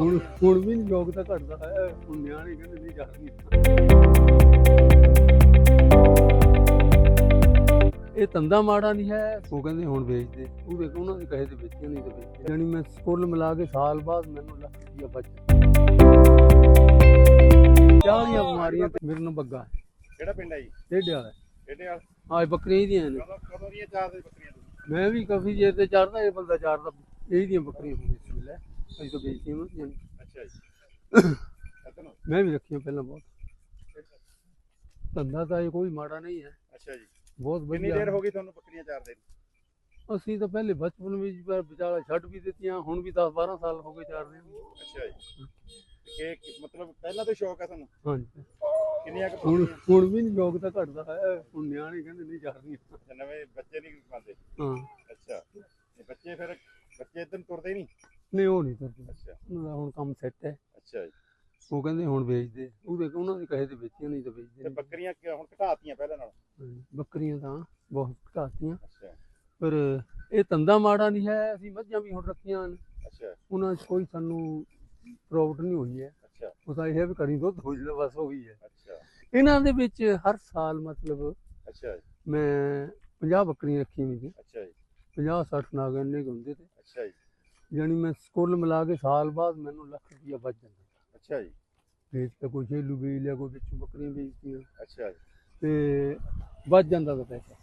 ਹੁਣ ਹੁਣ ਵੀ ਨਹੀਂ ਯੋਗਤਾ ਘਟਦਾ ਹੈ ਹੁਣ ਨਿਆਣੇ ਕਹਿੰਦੇ ਨਹੀਂ ਇਹ ਧੰਦਾ ਮਾੜਾ ਨਹੀਂ ਹੈ ਉਹ ਕਹਿੰਦੇ ਹੁਣ ਵੇਚ ਦੇ ਉਹ ਵੇਖ ਉਹਨਾਂ ਦੇ ਕਹੇ ਤੇ ਵੇਚੀਆਂ ਨਹੀਂ ਤੇ ਵੇਚ ਜਾਨੀ ਮੈਂ ਕੁੱਲ ਮਿਲਾ ਕੇ ਸਾਲ ਬਾਅਦ ਮੈਨੂੰ ਲੱਖ ਰੁਪਈਆ ਬਚ ਚਾਹੀਆਂ ਬਿਮਾਰੀਆਂ ਤੇ ਮੇਰੇ ਨਾਲ ਬੱਗਾ ਕਿਹੜਾ ਪਿੰਡ ਹੈ ਜੀ? ਕਿਹੜੇ ਵਾਲ ਆਹ ਬੱਕਰੀਆਂ ਹੀ ਦੀਆਂ ਨੇ। ਕਦੋਂ ਦੀਆਂ ਚਾਰ ਦੇ ਬੱਕਰੀਆਂ ਮੈਂ ਵੀ ਕਾਫੀ ਚਿਰ ਤੇ ਚੜਦਾ ਇਹ ਬੰਦਾ ਚੜਦਾ ਇਹ ਦੀਆਂ ਬੱਕਰੀਆਂ ਹੁੰਦੀਆਂ ਅਸੀਂ ਤਾਂ ਵੇਚੀਆਂ ਮੈਂ ਅੱਛਾ ਜੀ। ਮੈਂ ਵੀ ਰੱਖੀਆਂ ਪਹਿਲਾਂ ਬਹੁਤ। ਧੰਦਾ ਤਾਂ ਇਹ ਕੋਈ ਮਾੜਾ ਨਹੀਂ ਹੈ। ਅੱਛਾ ਜੀ। ਬਹੁਤ ਕਿੰਨੀ ਵਧੀਆ। ਦੇਰ ਹੋ ਗਈ ਤੁਹਾਨੂੰ ਬੱਕਰੀਆਂ ਚਾਰਦੇ ਨੂੰ ਅਸੀਂ ਤਾਂ ਪਹਿਲੇ ਬਚਪਨ ਵਿੱਚ ਪਰ ਵਿਚਾਲਾ ਛੱਡ ਵੀ ਦਿੱਤੀਆਂ ਹੁਣ ਵੀ 10 12 ਸਾਲ ਹੋ ਗਏ ਚਾਰਦੇ ਨੂੰ ਅੱਛਾ ਜੀ। ਇਹ ਮਤਲਬ ਪਹਿਲਾਂ ਤੋਂ ਸ਼ੌਕ ਹੈ ਤੁਹਾਨੂੰ? ਹਾਂਜੀ। ਕਿੰਨੀਆਂ ਕੁ ਹੁਣ ਹੁਣ ਵੀ ਨਹੀਂ ਯੋਗਤਾ ਘਟਦਾ ਹੈ। ਹੁਣ ਨਿਆਣੇ ਕਹਿੰਦੇ ਨਹੀਂ ਚਾਰਦੀਆਂ ਨਵੇਂ ਬੱਚੇ ਨਹੀਂ ਪਾਉਂਦੇ ਹਾਂ। ਅੱਛਾ। ਬੱਚੇ ਫਿਰ ਬੱਚੇ ਇਦਾਂ ਤੁਰਦੇ ਨਹੀਂ? ਨਹੀਂ ਉਹ ਨਹੀਂ ਕਰਦੇ। ਅੱਛਾ। ਉਹਨਾਂ ਦਾ ਹੁਣ ਕੰਮ ਸੈੱਟ ਹੈ। ਅੱਛਾ ਜੀ। ਉਹ ਕਹਿੰਦੇ ਹੁਣ ਵੇਚ ਦੇ ਉਹ ਵੇਖ ਉਹਨਾਂ ਦੇ ਕਹੇ ਤੇ ਵੇਚੀਆਂ ਨਹੀਂ ਤੇ ਵੇਚਦੇ ਤੇ ਨਹੀਂ। ਬੱਕਰੀਆਂ ਕਿ ਹੁਣ ਘਟਾਤੀਆਂ ਪਹਿਲਾਂ ਨਾਲ। ਹਾਂਜੀ, ਬੱਕਰੀਆਂ ਤਾਂ ਬਹੁਤ ਘਟਾਤੀਆਂ। ਅੱਛਾ। ਪਰ ਇਹ ਧੰਦਾ ਮਾੜਾ ਨਹੀਂ ਹੈ ਅਸੀਂ ਮੱਝਾਂ ਵੀ ਹੁਣ ਰੱਖੀਆਂ ਨੇ ਅੱਛਾ। ਉਹਨਾਂ 'ਚ ਕੋਈ ਸਾਨੂੰ ਪ੍ਰੋਬਲਮ ਨਹੀਂ ਹੋਈ ਹੈ। ਅੱਛਾ। ਉਹ ਤਾਂ ਇਹ ਹੈ ਵੀ ਕਰੀ ਦੁੱਧ ਹੋ ਬਸ ਹੀ ਹੈ। ਅੱਛਾ। ਇਹਨਾਂ ਦੇ ਵਿੱਚ ਹਰ ਸਾਲ ਮਤਲਬ ਅੱਛਾ ਜੀ। ਮੈਂ 50 ਬੱਕਰੀਆਂ ਰੱਖੀਆਂ ਸੀ ਅੱਛਾ ਜੀ। 50 60 ਨਾਗ ਇੰਨੇ ਕੁ ਹੁੰਦੇ ਤੇ। ਅੱਛਾ ਜੀ। ਜਾਣੀ ਮੈਂ ਕੁੱਲ ਮਿਲਾ ਕੇ ਸਾਲ ਬਾਅਦ ਮੈਨੂੰ ਲੱਖ ਰੁਪਈਆ ਬਚ ਜਾਂਦਾ। ਅੱਛਾ ਜੀ। ਵੇਚ ਕੇ ਕੋਈ ਛੇਲੂ ਵੇਚ ਲਿਆ ਕੋਈ ਵਿੱਚੋਂ ਬੱਕਰੀਆਂ ਵੇਚਤੀਆਂ। ਅੱਛਾ ਜੀ। ਤੇ ਬਚ ਜਾਂਦਾ ਤਾਂ ਪੈਸਾ।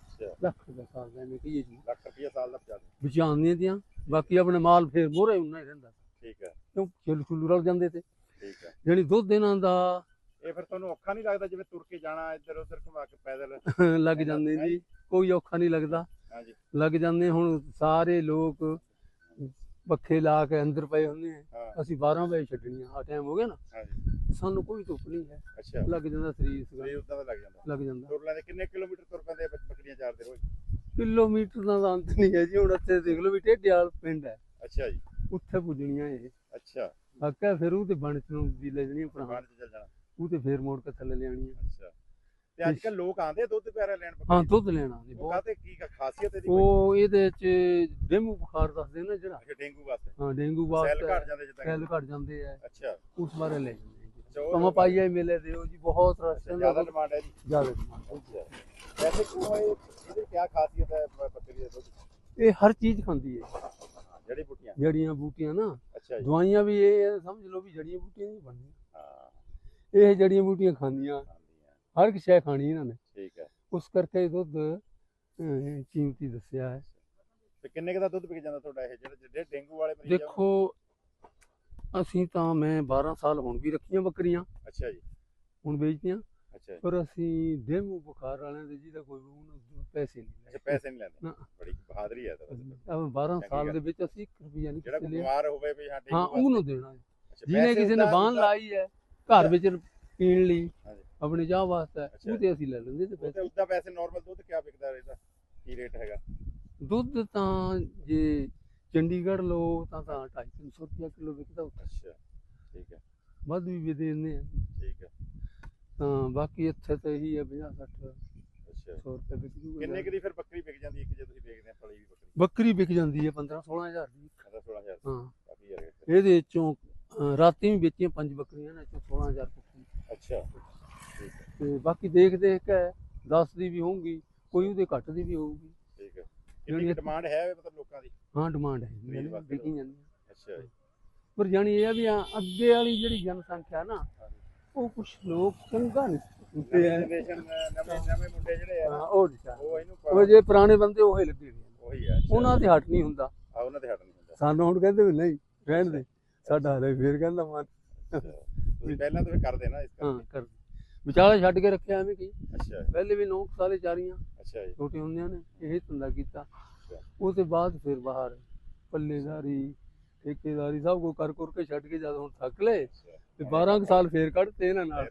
ਲੱਖ ਰੁਪਏ ਸਾਲ ਦਾ ਐਵੇਂ ਕਹੀਏ ਜੀ। ਲੱਖ ਰੁਪਈਆ ਸਾਲ ਦਾ ਬਚਾ ਦੇ ਬਚਾਉਂਦੀਆਂ ਤੀਆਂ ਬਾਕੀ ਆਪਣੇ ਮਾਲ ਫੇਰ ਮੋਹਰੇ ਉਨਾ ਹੀ ਰਹਿੰਦਾ। ਠੀਕ ਹੈ। ਕਿਉਂ? ਛੇਲੂ ਛੁੱਲੂ ਰਲ ਜਾਂਦੇ ਤੇ। ਠੀਕ ਹੈ। ਜਾਣੀ ਦੁੱਧ ਇਹਨਾਂ ਦਾ ਇਹ ਫਿਰ ਤੁਹਾਨੂੰ ਔਖਾ ਨਹੀਂ ਲੱਗਦਾ ਜਿਵੇਂ ਤੁਰ ਕੇ ਜਾਣਾ ਇੱਧਰ ਉੱਧਰ ਘੁਮਾ ਕੇ ਪੈਦਲ? ਲੱਗ ਜਾਂਦੇ ਜੀ। ਕੋਈ ਔਖਾ ਨਹੀਂ ਲੱਗਦਾ। ਹਾਂਜੀ ਲੱਗ ਜਾਂਦੇ ਹੁਣ ਸਾਰੇ ਲੋਕ ਪੱਖੇ ਲਾ ਕੇ ਅੰਦਰ ਪਏ ਹੁੰਦੇ ਆ। ਹਾਂ। ਅਸੀਂ 12 ਵਜੇ ਛੱਡਣੀਆਂ ਆ ਟਾਈਮ ਹੋ ਗਿਆ ਨਾ। ਸਾਨੂੰ ਕੋਈ ਧੁੱਪ ਨਹੀਂ ਹੈ। ਅੱਛਾ। ਲੱਗ ਜਾਂਦਾ ਸਰੀਰ ਸੀਗਾ। ਇਹ ਉਦਾਂ ਦਾ ਲੱਗ ਜਾਂਦਾ। ਲੱਗ ਜਾਂਦਾ। ਤੁਰ ਲੈਂਦੇ ਕਿੰਨੇ ਕਿਲੋਮੀਟਰ ਤੁਰ ਪੈਂਦੇ ਬੱਕਰੀਆਂ ਚਾਰਦੇ ਰੋਜ਼? ਕਿਲੋਮੀਟਰ ਦਾ ਅੰਤ ਨਹੀਂ ਹੈ ਜੀ ਹੁਣ ਇੱਥੇ ਦੇਖ ਲਓ ਵੀ ਟੇਡਿਆਲ ਪਿੰਡ ਹੈ। ਅੱਛਾ ਜੀ। ਉੱਥੇ ਪੁੱਜਣੀਆਂ ਇਹ। ਅੱਛਾ। ਆਕਾ ਫਿਰ ਉਹ ਤੇ ਬਣ ਚ ਨੂੰ ਦੀ ਲੈ ਜਾਣਾ। ਉਹ ਤੇ ਫੇਰ ਮੋੜ ਕੇ ਥੱਲੇ ਲਿਆਣੀਆਂ ਅੱਛਾ। ਤੇ ਅੱਜ ਕੱਲ ਲੋਕ ਆਂਦੇ ਦੁੱਧ ਪਿਆਰਾ ਲੈਣ ਹਾਂ ਦੁੱਧ ਲੈਣਾ ਉਹ ਬਹੁਤ। ਕਾਹਤੇ ਕੀ ਖਾਸੀਅਤ ਇਹਦੀ ਉਹ ਇਹਦੇ ਚ ਡੇਂਗੂ ਬੁਖਾਰ ਦੱਸਦੇ ਨੇ ਜਿਹੜਾ। ਅੱਛਾ ਡੇਂਗੂ ਵਾਸਤੇ। ਹਾਂ ਡੇਂਗੂ ਸੈੱਲ ਵਾਸਤੇ। ਘਟ ਜਾਂਦੇ ਜਿੱਦਾਂ ਸੈੱਲ ਘਟ ਜਾਂਦੇ ਆ। ਅੱਛਾ। ਉਸ ਬਾਰੇ ਲੈ ਜਾਂਦੇ ਕਮਾ ਪਾਈਆ ਮੇਲੇ ਦਿਓ ਜੀ ਬਹੁਤ ਰਸਤੇ ਦਾ ਜ਼ਿਆਦਾ ਡਿਮਾਂਡ ਹੈ ਜੀ। ਜ਼ਿਆਦਾ ਅੱਛਾ। ਵੈਸੇ ਕਿਉਂ ਇਹ ਇਹਦੀ ਕੀ ਖਾਸੀਅਤ ਹੈ ਬੱਕਰੀ ਦੇ ਦੁੱਧ ਦੀ? ਇਹ ਹਰ ਚੀਜ਼ ਖਾਂਦੀ ਹੈ। ਜੜੀ ਬੂਟੀਆਂ? ਜੜੀਆਂ ਬੂਟੀਆਂ ਨਾ। ਦਵਾਈਆਂ ਵੀ ਇਹ ਹੈ, ਸਮਝ ਲਓ ਵੀ ਜੜੀਆਂ ਬੂਟੀਆਂ ਨਹੀਂ ਬਣਦੀਆਂ। ਹਾਂ। ਇਹ ਜੜੀਆਂ ਬੂਟੀਆਂ ਖਾਂਦੀਆਂ। ਹਰ ਇੱਕ ਸ਼ੈ ਖਾਣੀ ਇਹਨਾਂ ਨੇ। ਠੀਕ ਹੈ। ਉਸ ਕਰਕੇ ਦੁੱਧ ਅਹ, ਕੀਮਤੀ ਦੱਸਿਆ ਹੈ। ਤੇ ਕਿੰਨੇ ਕੁ ਦਾ ਦੁੱਧ ਵਿਕ ਜਾਂਦਾ ਤੁਹਾਡਾ ਇਹ ਜਿਹੜੇ ਜਿਹੜੇ ਡੇਂਗੂ ਵਾਲੇ ਮਰੀਜ਼ ਆ? ਦੇਖੋ ਅਸੀਂ ਤਾਂ ਮੈਂ 12 ਸਾਲ ਹੁਣ ਵੀ ਰੱਖੀਆਂ ਬੱਕਰੀਆਂ। ਅੱਛਾ ਜੀ। ਹੁਣ ਵੇਚਦੀਆਂ ਅੱਛਾ ਜੀ। ਪਰ ਅਸੀਂ ਡੇਂਗੂ ਬੁਖਾਰ ਵਾਲਿਆਂ ਦੇ ਜਿਹਦਾ ਕੋਈ ਉਹਨਾਂ ਪੈਸੇ ਨਹੀਂ ਅੱਛਾ ਪੈਸੇ ਨਹੀਂ ਲੈਂਦੇ। ਨਾ। ਬੜੀ ਬਹਾਦਰੀ ਹੈ ਤਾਂ ਵੈਸੇ। ਲਏ ਆਹ 12 ਚੰਗੀ ਸਾਲ ਗੱਲ। ਦੇ ਵਿੱਚ ਅਸੀਂ 1 ਰੁਪਿਆ ਨਹੀਂ ਜਿਹੜਾ ਕਿਸੇ ਕੋਈ ਲਿਆ ਬਿਮਾਰ ਹੋਵੇ ਵੀ ਹਾਂ ਹਾਂ ਡੇਂਗੂ ਉਹਨੂੰ ਦੇਣਾ ਹੈ। ਜਿਹਨੇ ਪੈਸੇ ਕਿਸੇ ਨੇ ਬਾਹਨ ਲਾਈ ਹੈ ਘਰ ਵਿੱਚ ਪੀਣ ਲਈ। ਹਾਂਜੀ। ਆਪਣੀ ਚਾਹ ਵਾਸਤੇ। ਅੱਛਾ। ਉਹ ਤੇ ਅਸੀਂ ਲੈ ਲੈਂਦੇ ਤੇ ਉਹ ਪੈਸੇ ਨਾਰਮਲ ਦੁੱਧ ਕਿਆ ਵਿਕਦਾ ਇਹਦਾ? ਕੀ ਰੇਟ ਹੈਗਾ? ਦੁੱਧ ਤਾਂ ਜੇ ਚੰਡੀਗੜ੍ਹ ਲੋ ਤਾਂ ਤਾਂ 250 ਰੁਪਿਆ ਕਿਲੋ ਵਿਕਦਾ ਉੱਥੇ। ਅੱਛਾ ਠੀਕ ਹੈ। ਵੱਧ ਵੀ ਵੀ ਦਿੰਦੇ ਆ। ਠੀਕ ਹੈ। ਤਾਂ ਬਾਕੀ ਇੱਥੇ ਤਾਂ ਇਹੀ ਹੈ 50 60 ਅੱਛਾ। 100 ਰੁਪਏ ਵਿਕ ਜੂਗਾ। ਕਿੰਨੇ ਕੁ ਦੀ ਫਿਰ ਬੱਕਰੀ ਵਿਕ ਜਾਂਦੀ ਇੱਕ ਜੇ ਤੁਸੀਂ ਵੇਚਦੇ ਆ ਫਲੀ ਵੀ ਬੱਕਰੀ? ਬੱਕਰੀ ਵਿਕ ਜਾਂਦੀ ਹੈ 15 16000 ਦੀ। ਕਹਿੰਦਾ 16000 ਹਾਂ। ਕਾਫੀ ਰੇਟ। ਇਹਦੇ ਚੋਂ ਰਾਤੀ ਵੀ ਵੇਚੀਆਂ ਪੰਜ ਬੱਕਰੀਆਂ ਨੇ ਚੋਂ 16000 ਬੱਕਰੀ ਅੱਛਾ। ਤੇ ਬਾਕੀ ਦੇਖ ਦੇਖ ਕੇ 10 ਦੀ ਵੀ ਹੋਊਗੀ ਕੋਈ ਉਹਦੇ ਘੱਟ ਦੀ ਵੀ ਹੋਊਗੀ। ਠੀਕ ਹੈ। ਜਿਹੜੀ ਡਿਮਾਂਡ ਹੈ ਮਤਲਬ ਲੋਕਾਂ ਦੀ? ਹਾਂ ਡਿਮਾਂਡ ਹੈ। ਖਰੀਦ ਜੀ, ਵਾਸਤੇ ਵਿਕੀ ਜਾਂਦੀ ਹੈ। ਅੱਛਾ ਜੀ। ਪਰ ਜਾਣੀ ਇਹ ਆ ਵੀ ਆ ਅੱਗੇ ਵਾਲੀ ਜਿਹੜੀ ਜਨਸੰਖਿਆ ਨਾ। ਉਹ ਕੁਝ ਲੋਕ ਚੰਗਾ ਨਹੀਂ ਹੁੰਦੇ ਆ ਨਵੇਂ ਨਵੇਂ ਮੁੰਡੇ ਜਿਹੜੇ ਆ ਹਾਂ, ਉਹ। ਉਹ ਇਹਨੂੰ ਉਹ ਜੇ ਪੁਰਾਣੇ ਬੰਦੇ ਉਹੇ ਲੱਗੇ ਨੇ ਉਹੀ ਹੈ ਅੱਛਾ। ਉਹਨਾਂ ਤੇ ਹਟ ਨਹੀਂ ਹੁੰਦਾ। ਆ ਉਹਨਾਂ ਦੇ ਹੱਟ ਨਹੀਂ ਹੁੰਦਾ। ਸਾਨੂੰ ਹੁਣ ਕਹਿੰਦੇ ਵੀ ਨਹੀਂ ਰਹਿਣ ਦੇ। ਸਾਡਾ ਹਲੇ ਫੇਰ ਕਹਿੰਦਾ ਮਨ। ਪਹਿਲਾਂ ਤਾਂ ਕਰਦੇ ਨਾ ਇਸ ਹਾਂ ਕਰਕੇ। ਕਰ ਵਿਚਾਲੇ ਛੱਡ ਕੇ ਰੱਖਿਆ ਐਵੇਂ ਕੀ? ਅੱਛਾ ਪਹਿਲੇ ਵੀ ਨੌ ਕੁ ਸਾਲੇ ਚਾਰੀਆਂ ਅੱਛਾ ਜੀ। ਛੋਟੇ ਹੁੰਦਿਆਂ ਨੇ ਇਹ ਧੰਦਾ ਕੀਤਾ। ਉਹ ਤੋਂ ਬਾਅਦ ਫਿਰ ਬਾਹਰ ਪੱਲੇਦਾਰੀ ਠੇਕੇਦਾਰੀ ਸਭ ਕੋ ਕਰ ਕਰ ਕੇ ਛੱਡ ਕੇ ਜਦ ਹੁਣ ਥੱਕ ਲਏ ਤੇ 12 ਕੁ ਸਾਲ ਫੇਰ ਕੱਢਤੇ ਇਹਨਾਂ ਨਾਲ।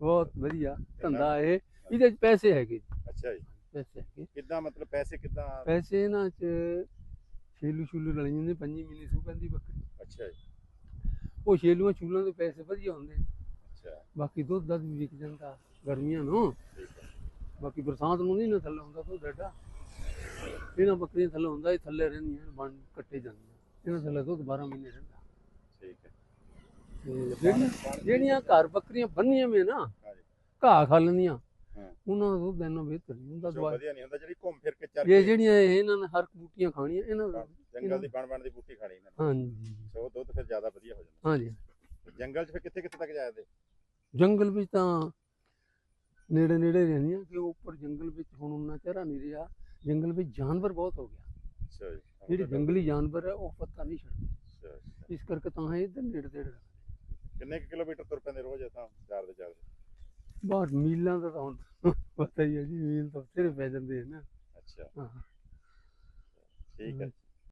ਬਹੁਤ ਵਧੀਆ ਧੰਦਾ ਇਹ। ਇਹਦੇ ਚ ਪੈਸੇ ਹੈਗੇ ਅੱਛਾ ਜੀ। ਪੈਸੇ ਹੈਗੇ। ਕਿੱਦਾਂ ਮਤਲਬ ਪੈਸੇ ਕਿੱਦਾਂ? ਪੈਸੇ ਇਹਨਾਂ ਚ ਛੇਲੂ ਛੂਲੂ ਰਲ ਜਾਂਦੇ ਪੰਜੀ ਮਹੀਨੇ ਸੂ ਪੈਂਦੀ ਬੱਕਰੀ। ਅੱਛਾ ਜੀ। ਉਹ ਛੇਲੂਆਂ ਛੂਲਾਂ ਦੇ ਪੈਸੇ ਵਧੀਆ ਹੁੰਦੇ। ਅੱਛਾ ਬਾਕੀ ਦੁੱਧ ਦੱਧ ਵੀ ਵਿਕ ਜਾਂਦਾ ਗਰਮੀਆਂ ਨੂੰ। ਬਾਕੀ ਬਰਸਾਤ ਨੂੰ ਨਹੀਂ ਨਾ ਥੱਲੇ ਹੁੰਦਾ ਦੁੱਧ ਐਡਾ। ਇਹਨਾਂ ਬੱਕਰੀਆਂ ਥੱਲੇ ਹੁੰਦਾ ਇਹ ਥੱਲੇ ਰਹਿੰਦੀਆਂ ਬਣ ਕੱਟੇ ਜਾਂਦੀਆਂ। ਇਹਨਾਂ ਥੱਲੇ ਦੁੱਧ 12 ਮਹੀਨੇ ਰਹਿੰਦਾ। ਜਿਹੜੀਆਂ ਜਿਹੜੀਆਂ ਘਰ ਬੱਕਰੀਆਂ ਬੰਨੀਆਂ ਵੇ ਨਾ। ਘਾਹ ਖਾ ਲੈਂਦੀਆਂ। ਉਹਨਾਂ ਦਾ ਦੁੱਧ ਇੰਨਾ ਬਿਹਤਰ ਨਹੀਂ ਹੁੰਦਾ ਦਵਾਈ ਵਧੀਆ ਨਹੀਂ ਹੁੰਦਾ ਜਿਹੜੀ ਘੁੰਮ ਫਿਰ ਕੇ ਚੱਲ ਇਹ ਜਿਹੜੀਆਂ ਇਹਨਾਂ ਨੇ ਹਰ ਬੂਟੀਆਂ ਖਾਣੀਆਂ ਇਹਨਾਂ ਦਾ ਜੰਗਲ ਦੀ ਬਣ ਬਣ ਦੀ ਬੂਟੀ ਖਾਣੀ ਇਹਨਾਂ ਨੇ। ਹਾਂਜੀ। ਸੋ ਦੁੱਧ ਫਿਰ ਜ਼ਿਆਦਾ ਵਧੀਆ ਹੋ ਜਾਂਦਾ। ਹਾਂਜੀ। ਜੰਗਲ 'ਚ ਫਿਰ ਕਿੱਥੇ ਕਿੱਥੇ ਤੱਕ ਜਾਇਆ ਤੇ ਜੰਗਲ ਵਿੱਚ ਤਾਂ ਨੇੜੇ ਨੇੜੇ ਰਹਿੰਦੀਆਂ ਕਿ ਉੱਪਰ ਜੰਗਲ ਵਿੱਚ ਹੁਣ ਉਹਨਾਂ ਚਿਹਰਾ ਨਹੀਂ ਰਿਹਾ। ਜੰਗਲ ਵਿੱਚ ਜਾਨਵਰ ਬਹੁਤ ਹੋ ਗਿਆ। ਅੱਛਾ ਜੀ ਜਿਹੜੇ ਜੰਗਲੀ ਜਾਨਵਰ ਹੈ ਉਹ ਪਤਾ ਨਹੀਂ ਛੱਡਦੇ। ਇਸ ਕਰਕੇ ਤਾਂ ਇਹ ਇੱਧਰ ਨੇੜੇ ਤੇੜੇ। ਕਿੰਨੇ ਕਿਲੋਮੀਟਰ ਤੁਰ ਪੈਂਦੇ ਰੋਜ਼ ਇਥਾਂ ਚਾਰ ਦੇ ਚਾਰ? ਬਾਹਰ ਮੀਲਾਂ ਦਾ ਤਾਂ ਹੁਣ ਪਤਾ ਹੀ ਹੈ ਜੀ ਮੀਲ ਤਾਂ ਬਥੇਰੇ ਪੈ ਜਾਂਦੇ ਆ ਨਾ। ਅੱਛਾ। ਹਾਂ। ਠੀਕ ਹੈ।